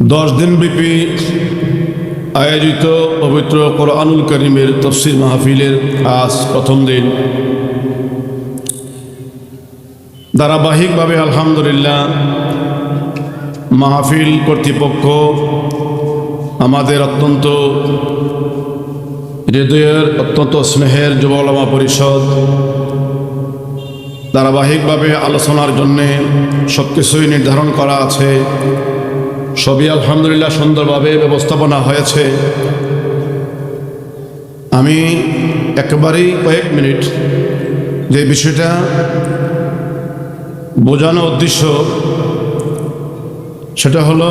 দশ দিনব্যাপী আয়োজিত পবিত্র কোরআনুল করিমের তফসির মাহফিলের আজ প্রথম দিন। ধারাবাহিকভাবে আলহামদুলিল্লাহ মাহফিল কর্তৃপক্ষ আমাদের অত্যন্ত হৃদয়ের, অত্যন্ত স্নেহের যুবলমা পরিষদ ধারাবাহিকভাবে আলোচনার জন্যে সব কিছুই নির্ধারণ করা আছে। সবই আলহামদুলিল্লাহ সুন্দরভাবে ব্যবস্থাপনা হয়েছে। আমি একেবারেই কয়েক মিনিট যে বিষয়টা বোঝানো উদ্দেশ্য, সেটা হলো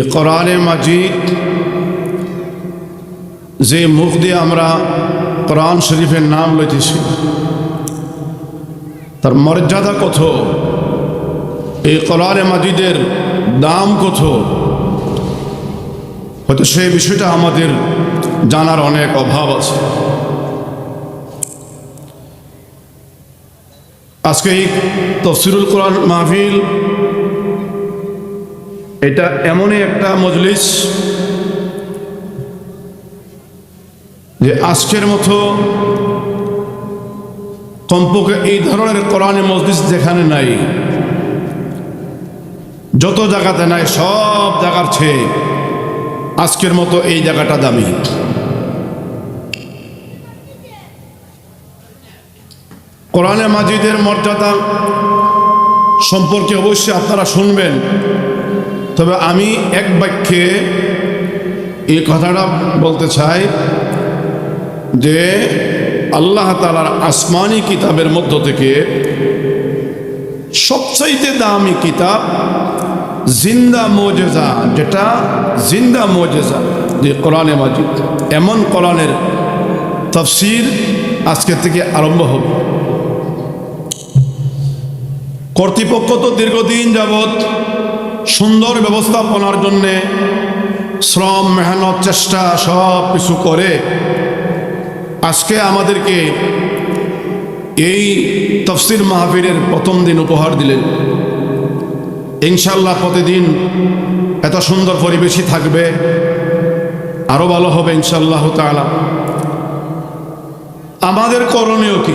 এ কোরআনে মাজিদ যে মুখ দিয়ে আমরা কোরআন শরীফের নাম লইতেছি, তার মর্যাদা কত? এই কোরআনে মাজিদের দাম কত? হয়তো সেই বিষয়টা আমাদের জানার অনেক অভাব আছে। আজকে এই তফসিরুল কোরআন মাহফিল, এটা এমনই একটা মজলিস যে আজকের মতো কমপক্ষে এই ধরনের কোরআনে মজলিস যেখানে নাই। যত জায়গাতে নাই, সব জায়গার চেয়ে আজকের মতো এই জায়গাটা দামি। কোরআনে মাজিদের মর্যাদা সম্পর্কে অবশ্যই আপনারা শুনবেন। তবে আমি এক বাক্যে এই কথাটা বলতে চাই যে আল্লাহ তালার আসমানি কিতাবের মধ্য থেকে সবচাইতে দামি কিতাব জিন্দা মোজেজা, যেটা জিন্দা মোজেজা, যে কোরআনে মাজিদ। এমন কোরআনের তফসির আজকে থেকে আরম্ভ হবে। কর্তৃপক্ষ তো দীর্ঘদিন যাবৎ সুন্দর ব্যবস্থাপনার জন্যে শ্রম, মেহনত, চেষ্টা সব কিছু করে আজকে আমাদেরকে এই তফসির মাহফিরের প্রথম দিন উপহার দিলেন। ইনশাল্লাহ প্রতিদিন এত সুন্দর পরিবেশই থাকবে আরও ভালো হবে ইনশাল্লাহ তালা আমাদের করণীয় কি?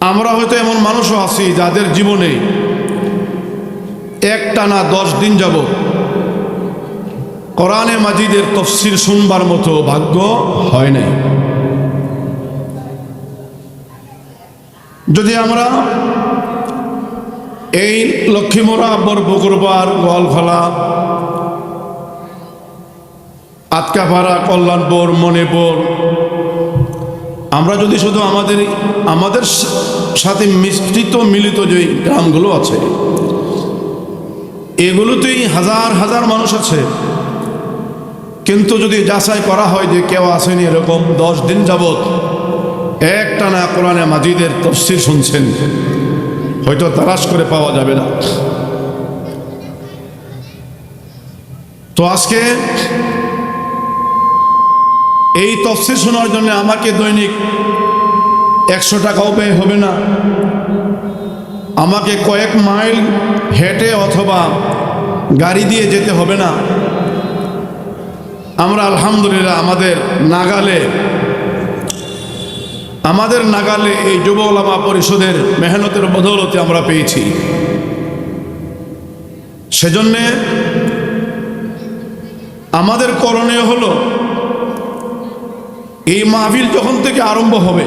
আমরা হয়তো এমন মানুষও আছি যাদের জীবনে একটা না দশ দিন যাব কোরআনে মাজিদের তফসিল শুনবার মতো ভাগ্য হয় নাই। যদি আমরা এই লক্ষ্মীমোড়া বরপুকুরবার গোয়ালখোলা আতকাপাড়া কল্যাণপুর মণিপুর আমরা যদি শুধু আমাদের আমাদের সাথে মিশ্রিত, মিলিত যে গ্রামগুলো আছে, এগুলোতেই হাজার হাজার মানুষ আছে। কিন্তু যদি যাচাই করা হয় যে কেউ আসেনি এরকম দশ দিন যাবৎ একটা না কোরআনে মাজিদের তফসির শুনছেন। হয়তো তালাশ করে পাওয়া যাবে না। তো আজকে এই তফসির শোনার জন্য আমাকে দৈনিক একশো টাকাও ব্যয় হবে না। আমাকে কয়েক মাইল হেঁটে অথবা গাড়ি দিয়ে যেতে হবে না। আমরা আলহামদুলিল্লাহ আমাদের নাগালে আমাদের নাগালে এই যুব ওলামা পরিষদের মেহনতের বদৌলতে আমরা পেয়েছি। সেজন্যে আমাদের করণীয় হলো, এই মাহফিল যখন থেকে আরম্ভ হবে,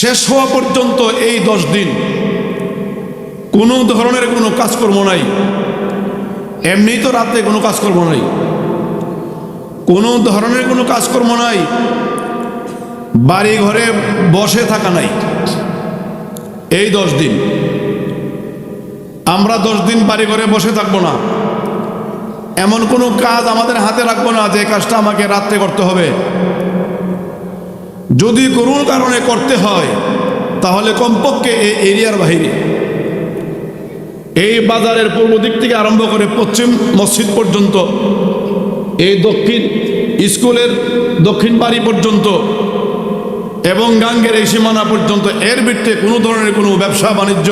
শেষ হওয়া পর্যন্ত এই দশ দিন কোনো ধরনের কোনো কাজকর্ম নাই। এমনি তো রাতে কোনো কাজকর্ম নাই। কোনো ধরনের কোনো কাজকর্ম নাই। বাড়ি ঘরে বসে থাকা নাই। এই দশ দিন। আমরা দশ দিন বাড়ি ঘরে বসে থাকব না। এমন কোনো কাজ আমাদের হাতে রাখব না যে কাজটা আমাকে রাত্রে করতে হবে। যদি কোনো কারণে করতে হয়, তাহলে কমপক্ষে এই এরিয়ার বাহিরে। এই বাজারের পূর্ব দিক থেকে আরম্ভ করে পশ্চিম মসজিদ পর্যন্ত, এই দক্ষিণ স্কুলের দক্ষিণ বাড়ি পর্যন্ত এবং গাঙ্গের এই সীমানা পর্যন্ত এর ভিত্তিতে কোনো ধরনের কোনো ব্যবসা বাণিজ্য,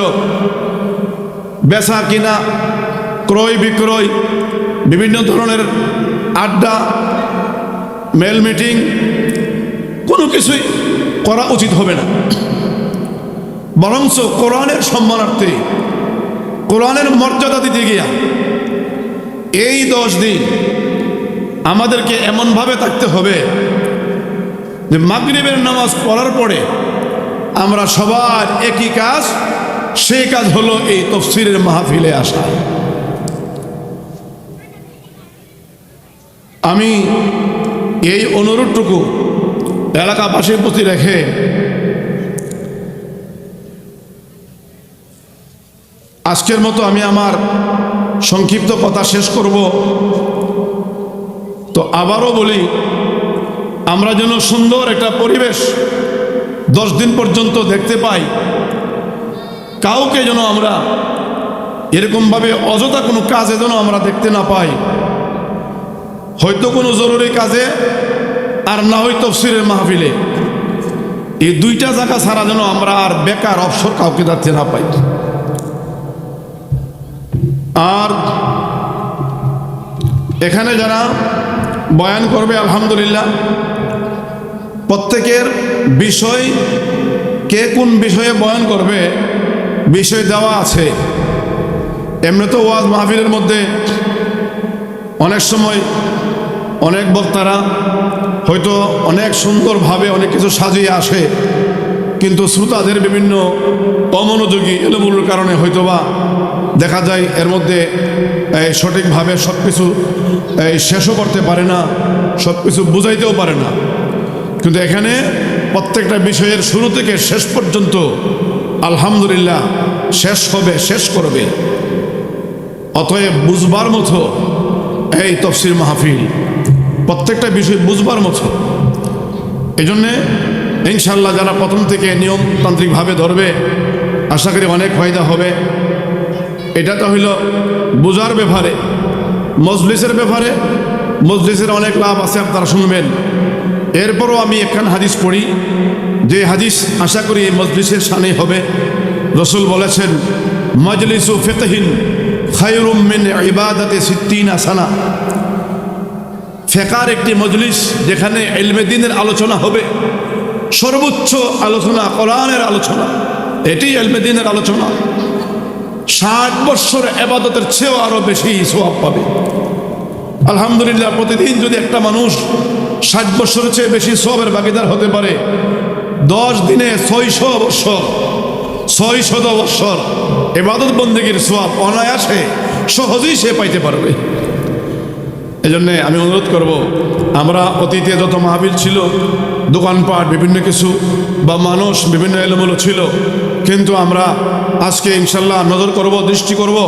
বেচা কিনা, ক্রয় বিক্রয়, বিভিন্ন ধরনের আড্ডা, মেল মিটিং, কোনো কিছুই করা উচিত হবে না। বরঞ্চ কোরআনের সম্মানার্থে, কোরআনের মর্যাদা দিতে গিয়া এই দশ দিন আমাদেরকে এমনভাবে থাকতে হবে যে মাগরিবের নামাজ পড়ার পরে আমরা সবার একই কাজ, সেই কাজ হলো এই তফসিরের মাহফিলে আসা। আমি এই অনুরোধটুকু এলাকাবাসীর প্রতি রেখে আজকের মতো আমি আমার সংক্ষিপ্ত কথা শেষ করব। তো আবারও বলি আমরা যেন সুন্দর একটা পরিবেশ দশ দিন পর্যন্ত দেখতে পাই। কাউকে যেন আমরা এরকমভাবে অযথা কোনো কাজে যেন আমরা দেখতে না পাই। হয়তো কোনো জরুরি কাজে আর না হয় তফসিরের মাহফিলে। এই দুইটা জায়গা ছাড়া যেন আমরা আর বেকার অবসর কাউকে যাচ্ছে না পাই। আর এখানে যারা বয়ান করবে, আলহামদুলিল্লাহ প্রত্যেকের বিষয়, কে কোন বিষয়ে বয়ান করবে, বিষয় দেওয়া আছে। এমনি তো ওয়াজ মাহফিলের মধ্যে অনেক সময় অনেক বক্তারা হয়তো অনেক সুন্দরভাবে অনেক কিছু সাজিয়ে আসে, কিন্তু শ্রোতাদের বিভিন্ন অমনোযোগী এলোমুলোর কারণে হয়তোবা দেখা যায় এর মধ্যে সঠিকভাবে সব কিছু শেষও করতে পারে না সব কিছু বুঝাইতেও পারে না। কিন্তু এখানে প্রত্যেকটা বিষয়ের শুরু থেকে শেষ পর্যন্ত আলহামদুলিল্লাহ শেষ হবে, শেষ করবে। অতএব বুঝবার মতো এই তফসির মাহফিল, প্রত্যেকটা বিষয় বুঝবার মতো। এই জন্যে ইনশাল্লাহ যারা প্রথম থেকে নিয়মতান্ত্রিকভাবে ধরবে, আশা করি অনেক ফায়দা হবে। এটা তো হইল বোঝার ব্যাপারে, মজলিসের ব্যাপারে, মজলিসের অনেক লাভ আছে, আপনারা শুনবেন। এরপরও আমি একখান হাদিস পড়ি, যে হাদিস আশা করি মজলিসের সামনে হবে। রসুল বলেছেন, মজলিসু ফেতহিন খায়রুম মিন ইবাদাতে সিদ্দিন আসানা ফেকার একটি মজলিস যেখানে এলমে দিনের আলোচনা হবে, সর্বোচ্চ আলোচনা, কোরআনের আলোচনা, এটি এলমে দিনের আলোচনা। ষাট বৎসর এবাদতের চেয়েও আরও বেশি সোয়াব পাবে। আলহামদুলিল্লাহ, প্রতিদিন যদি একটা মানুষ ষাট বৎসরের চেয়ে বেশি সবের ভাগিদার হতে পারে। দশ দিনে ছয়শো বৎসর ছয় শত বৎসর এবাদত বন্দীগীর সোয়াব অনায়াসে, সহজেই সে পাইতে পারবে। এই জন্যে আমি অনুরোধ করব, আমরা অতীতে যত মাহবিল ছিল, দোকানপাট, বিভিন্ন কিছু, বা মানুষ বিভিন্ন এলোমেলো ছিল, কিন্তু আমরা আজকে ইনশাল্লাহ নজর করব দৃষ্টি করব।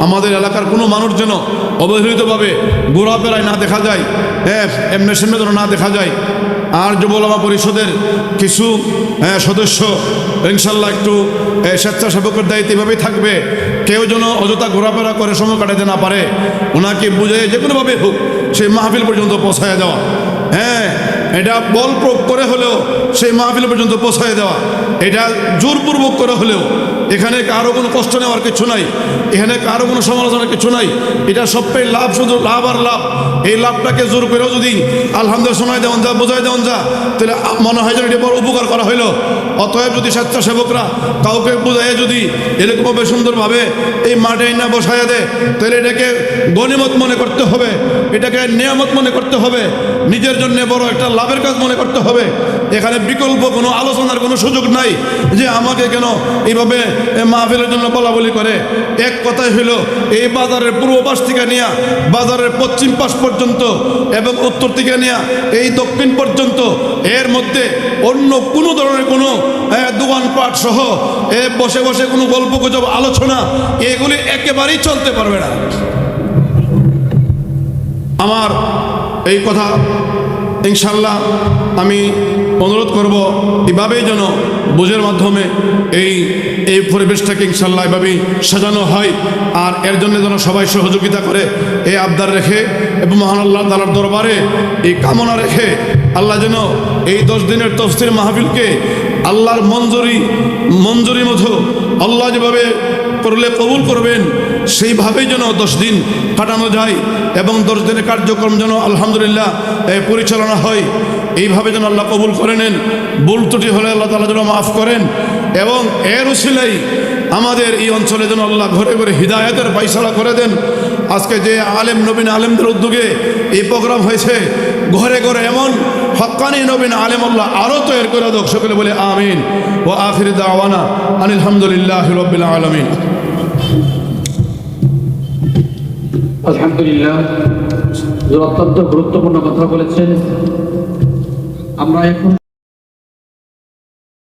আমাদের এলাকার কোনো মানুষ যেন অবহেলিতভাবে ঘোরাফেরায় না দেখা যায় হ্যাঁ এমনি সামনে যেন না দেখা যায়। আর যুবলামা পরিষদের কিছু হ্যাঁ, সদস্য ইনশাল্লাহ একটু স্বেচ্ছাসেবকের দায়িত্ব এভাবেই থাকবে। কেউ যেন অযথা ঘোরাফেরা করে সময় কাটাতে না পারে ওনাকে বুঝে যে কোনোভাবে হোক সেই মাহফিল পর্যন্ত পৌঁছায় দেওয়া। হ্যাঁ এটা বল প্রয়োগ করে হলেও সেই মাহফিল পর্যন্ত পৌঁছায় দেওয়া। এটা জোরপূর্বক করে হলেও এখানে কারও কোনো কষ্ট নেওয়ার কিছু নাই, এখানে কারও কোনো সমালোচনার কিছু নাই। এটা সবটাই লাভ, শুধু লাভ আর লাভ। এই লাভটাকে জোর করেও যদি আলহামদুলিল্লাহ শোনায় দেওয়ান যা, বোঝায় দেওয়ান যা, তাহলে মনে হয় যেন এটা বড় উপকার করা হইল অতএব যদি স্বেচ্ছাসেবকরা কাউকে বোঝায় যদি এরকমভাবে সুন্দরভাবে এই মাঠে না বসায় দেয়, তাহলে এটাকে গণিমত মনে করতে হবে, এটাকে নিয়ামত মনে করতে হবে, নিজের জন্য বড় একটা লাভের কাজ মনে করতে হবে। এখানে বিকল্প কোনো আলোচনার কোনো সুযোগ নাই যে আমাকে কেন এইভাবে মাহফিলের জন্য বলা বলি করে। এক কথাই হইল, এই বাজারের পূর্ব পাশ থেকে নিয়ে বাজারের পশ্চিম পাশ পর্যন্ত এবং উত্তর থেকে নিয়ে এই দক্ষিণ পর্যন্ত, এর মধ্যে অন্য কোনো ধরনের কোনো দোকানপাট সহ এ বসে বসে কোনো গল্প গুজব আলোচনা, এগুলি একেবারেই চলতে পারবে না। আমার এই কথা ইনশাল্লাহ আমি অনুরোধ করব, এভাবেই যেন বুঝের মাধ্যমে এই এই পরিবেশটাকে ইনশাল্লাহ এভাবেই সাজানো হয়। আর এর জন্য যেন সবাই সহযোগিতা করে, এই আবদার রেখে এবং মহান আল্লাহ তালার দরবারে এই কামনা রেখে আল্লাহ যেন এই দশ দিনের তফসির মাহফিলকে আল্লাহর মঞ্জুরি মঞ্জুরি মতো আল্লাহ যেভাবে করলে কবুল করবেন সেইভাবেই যেন দশ দিন কাটানো যায় এবং দশ দিনের কার্যক্রম যেন আলহামদুলিল্লাহ পরিচালনা হয়। এইভাবে যেন আল্লাহ কবুল করে নেন। ভুল ত্রুটি হলে আল্লাহ তালা যেন মাফ করেন এবং এর উসিলাই আমাদের এই অঞ্চলে যেন আল্লাহ ঘরে ঘরে হৃদায়তের পাইসালা করে দেন। আজকে যে আলেম নবীন আলেমদের উদ্যোগে এই প্রোগ্রাম হয়েছে, ঘরে ঘরে এমন হকানি নবীন আলেম আল্লাহ আরও তৈরি করে দোক সকলে বলে আমিন। ও আখির দাওয়ানা আলহামদুলিল্লাহ রবিল আলমিন। আলহামদুলিল্লাহ যে অত্যন্ত গুরুত্বপূর্ণ কথা বলেছেন। আমরা এখন